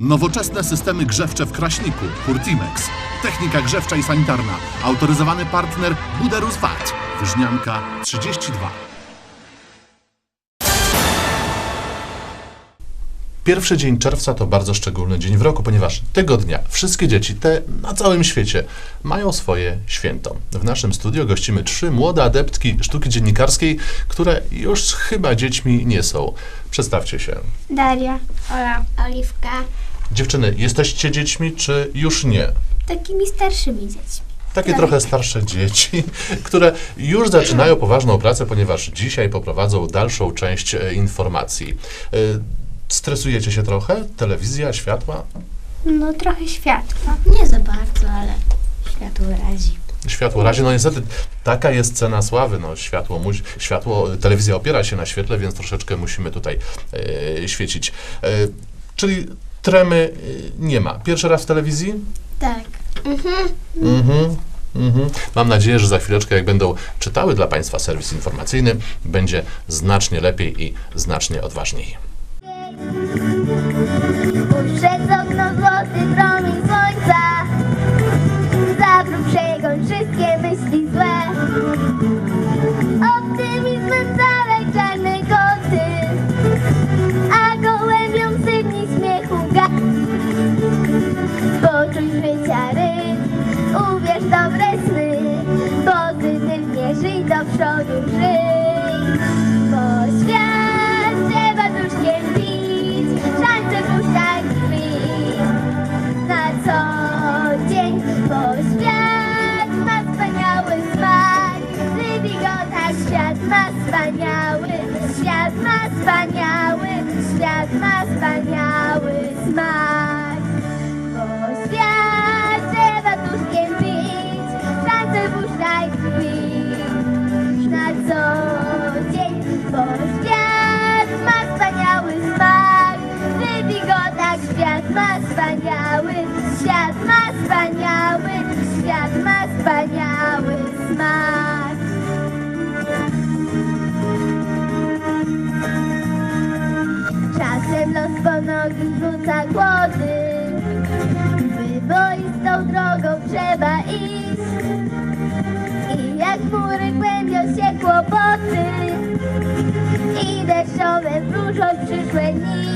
Nowoczesne systemy grzewcze w Kraśniku, Hurtimex. Technika grzewcza i sanitarna. Autoryzowany partner Buderus VAT. Wyżnianka 32. Pierwszy dzień czerwca to bardzo szczególny dzień w roku, ponieważ tego dnia wszystkie dzieci, te na całym świecie, mają swoje święto. W naszym studio gościmy trzy młode adeptki sztuki dziennikarskiej, które już chyba dziećmi nie są. Przedstawcie się. Daria. Ola. Oliwka. Dziewczyny, jesteście dziećmi, czy już nie? Takimi starszymi dziećmi. Takie trochę starsze dzieci, które już zaczynają poważną pracę, ponieważ dzisiaj poprowadzą dalszą część e, informacji. E, Stresujecie się trochę? Telewizja, światła? No trochę światła. Nie za bardzo, ale światło razi. Światło razie, no niestety taka jest cena sławy, no światło, musi, światło, telewizja opiera się na świetle, więc troszeczkę musimy tutaj e, świecić. E, czyli tremy e, nie ma. Pierwszy raz w telewizji? Tak. Mhm. Mhm. Mam nadzieję, że za chwileczkę, jak będą czytały dla Państwa serwis informacyjny, będzie znacznie lepiej i znacznie odważniej. Wspaniały smak. Czasem los po nogi rzuca głody, wyboistą drogą trzeba iść. I jak mury głębią się kłopoty I deszczowe wróżą przyszłe dni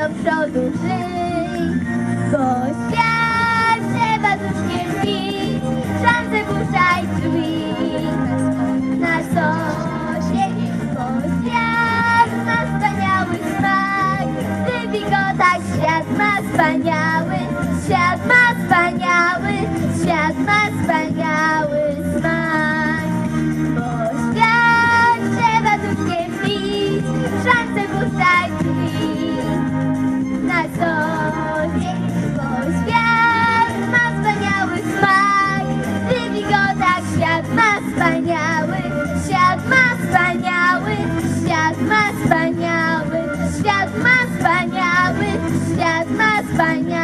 do przodu żyj. Bo świat trzeba duszkiem bić Szanse puszczaj drzwi. Na dzień Bo ma wspaniały smak. Go tak Świat ma wspaniały Świat ma wspaniały Świat wspaniały, świat ma wspaniały, świat ma wspaniały, świat ma wspaniały, świat ma wspaniały.